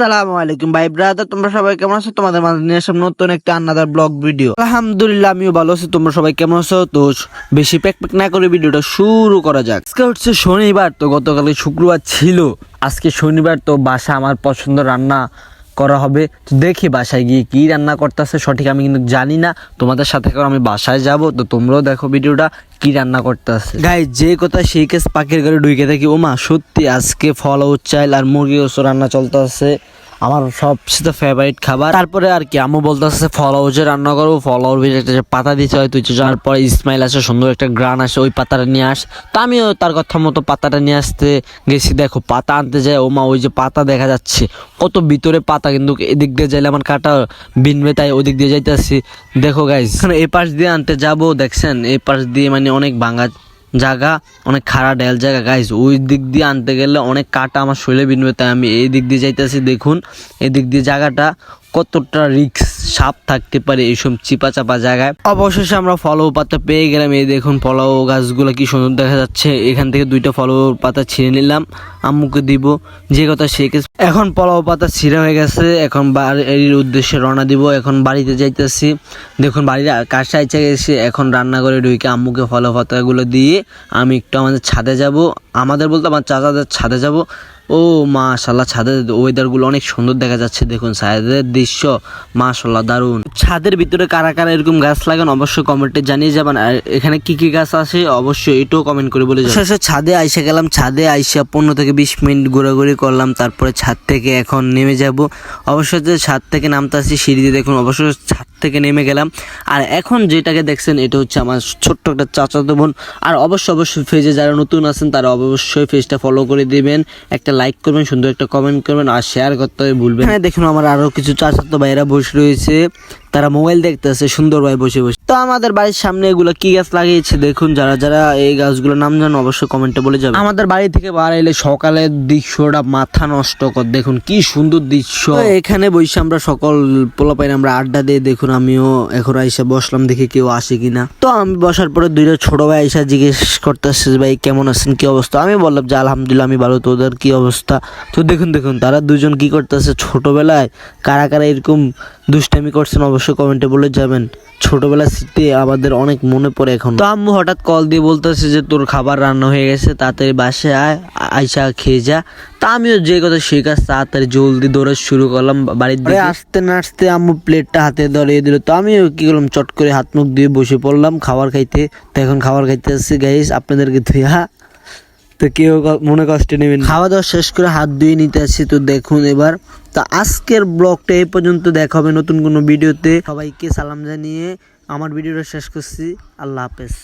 আসসালামু আলাইকুম। ভাই ব্রাদার তোমরা সবাই কেমন আছো? তোমাদের মাঝে নিয়ে আসলাম নতুন একটা আন্নাদার ব্লগ ভিডিও আলহামদুলিল্লাহ, আমিও ভালো আছি। তোমরা সবাই কেমন আছো? তো বেশি প্যাক প্যাক না করে ভিডিওটা শুরু করা যাক। আজকে হচ্ছে শনিবার, তো গতকালে শুক্রবার ছিল। আজকে শনিবার, তো বাসা আমার পছন্দ রান্না করা হবে। তো দেখি বাসায় গিয়ে কি রান্না করতেছে, সঠিক আমি কিন্তু জানি না। তোমাদের সাথে করে আমি বাসায় যাব, তো তোমরাও দেখো ভিডিওটা কি রান্না করতেছে। গাই যে কথা সেই কেস পাখির ঘরে ঢুকে থাকি ওমা, সত্যি আজকে ফল ও চাইল আর মুরগি ওসো রান্না চলতে চলতেছে। আমার সবচেয়ে ফেভারিট খাবার। তারপরে আর কি, আম্মু বলতেছে, ফলাও যে রান্না করব, ফলাওর ভিতরে একটা পাতা দিতে হয়, তুই যাওয়ার পর ইসমাইল আসে, সুন্দর একটা গ্রান আসে, ওই পাতাটা নিয়ে আস। তা আমিও তার কথা মতো পাতাটা নিয়ে আসতে গেছি। দেখো, পাতা আনতে যায়, ও মা, ওই যে পাতা দেখা যাচ্ছে, কত ভিতরে পাতা, কিন্তু এদিক দিয়ে যাইলে আমার কাটা বিনবে, তাই ওদিক দিয়ে যাইতেছি। দেখো গাইজ এই পাশ দিয়ে আনতে যাব, দেখছেন? এই পাশ দিয়ে মানে অনেক ভাঙা জায়গা, অনেক খারাপ ডেল জায়গা। গাইজ ওই দিক দিয়ে আনতে গেলে অনেক কাটা আমার শরীরে বিনবে, তাই আমি এই দিক দিয়ে যাইতেছি। দেখুন, এই দিক দিয়ে জায়গাটা কতটা রিক্স সাপ থাকতে পারে এইসব চিপা চাপা জায়গায়? অবশেষে আমরা ফলো পাতা পেয়ে গেলাম। এই দেখুন ফলাও গাছগুলো কি সুন্দর দেখা যাচ্ছে। এখান থেকে দুইটা ফলো পাতা ছিঁড়ে নিলাম। আম্মুকে দিব। যে কথা শেখে এখন পলাও পাতা ছিঁড়া হয়ে গেছে। এখন বাড়ির উদ্দেশ্যে রওনা দিব। এখন বাড়িতে যাইতেছি। দেখুন বাড়ির কাছে আইচা গেছে এখন রান্না করে ঢুকে আম্মুকে ফলো পাতাগুলো দিয়ে আমি একটু আমাদের ছাদে যাব। আমাদের বলতে আমার চাচাদের ছাদে যাব। ও মাশাল্লাহ, ছাদের ওয়েদারগুলো অনেক সুন্দর দেখা যাচ্ছে, দেখুন ছাদের দৃশ্য, মাশাল্লাহ দারুণ ছাদের ভিতরে কারা কারা এরকম গাছ লাগান অবশ্যই কমেন্টে জানিয়ে যাবেন, আর এখানে কি কি গাছ আছে অবশ্যই এটাও কমেন্ট করে বলে যাবেন। ছাদে আইসা গেলাম, ছাদে আইসা পনেরো থেকে বিশ মিনিট ঘোরাঘুরি করলাম, তারপরে ছাদ থেকে এখন নেমে যাব। অবশ্যই ছাদ থেকে নামতে আসি, সিঁড়িতে দেখুন অবশ্যই ছাদ থেকে নেমে গেলাম। আর এখন যেটাকে দেখছেন, এটা হচ্ছে আমার ছোট্ট একটা চাচাতো বোন। আর অবশ্যই অবশ্যই ফেজে যারা নতুন আছেন, তারা অবশ্যই ফেজটা ফলো করে দিবেন। একটা লাইক করবেন, সুন্দর একটা কমেন্ট করবেন, আর শেয়ার করতে হবে ভুলবেন হ্যাঁ দেখুন, আমার আরও কিছু চাচাতো ভাইয়েরা বসে রয়েছে। তারা মোবাইল দেখতেছে সুন্দর ভাই বসে বসে। তো আমাদের বাড়ির সামনে এগুলো কি গাছ লাগিয়েছে দেখুন যারা যারা এই গাছগুলোর নাম জানো অবশ্যই কমেন্টে বলে যাবে। আমাদের বাড়ি থেকে বার এলে সকালের দৃশ্যটা মাথা নষ্ট কর দেখুন কি সুন্দর দৃশ্য। এখানে বসে আমরা সকল পোলা পাইন আমরা আড্ডা দিয়ে দেখুন আমিও এখন আইসা বসলাম দেখি কেউ আসে কিনা। তো আমি বসার পরে দুইটা ছোট ভাই আইসা জিজ্ঞেস করতেছে ভাই কেমন আছেন? কি অবস্থা? আমি বললাম যে আলহামদুলিল্লাহ আমি ভালো। তোদের কি অবস্থা? তো দেখুন দেখুন তারা দুজন কি করতেছে? ছোটবেলায় কারা কারা এরকম দুষ্টামি করছেন অবশ্যই কমেন্টে বলে যাবেন ছোটবেলা স্মৃতি আমাদের অনেক মনে পড়ে এখন। তো আম্মু হঠাৎ কল দিয়ে বলতেছে যে তোর খাবার রান্না হয়ে গেছে তাড়াতাড়ি বাসে আয় আইসা খেয়ে যা। তা আমিও যে কথা সেই কাজ তাড়াতাড়ি জলদি দৌড়ে শুরু করলাম বাড়ির দিকে। আসতে না আসতে আম্মু প্লেটটা হাতে ধরিয়ে দিল। তো আমিও কি করলাম চট করে হাত মুখ দিয়ে বসে পড়লাম খাবার খাইতে। তো এখন খাবার খাইতে আসছি গাইস আপনাদেরকে ধুইয়া তো কেউ মনে কষ্ট নেবেন খাওয়া দাওয়া শেষ করে হাত ধুয়ে নিতে আসছি তো দেখুন এবার। তো আজকের ব্লগটা এই পর্যন্ত, দেখা হবে নতুন কোনো ভিডিওতে। সবাইকে সালাম জানিয়ে আমার ভিডিওটা শেষ করছি। আল্লাহ হাফেজ।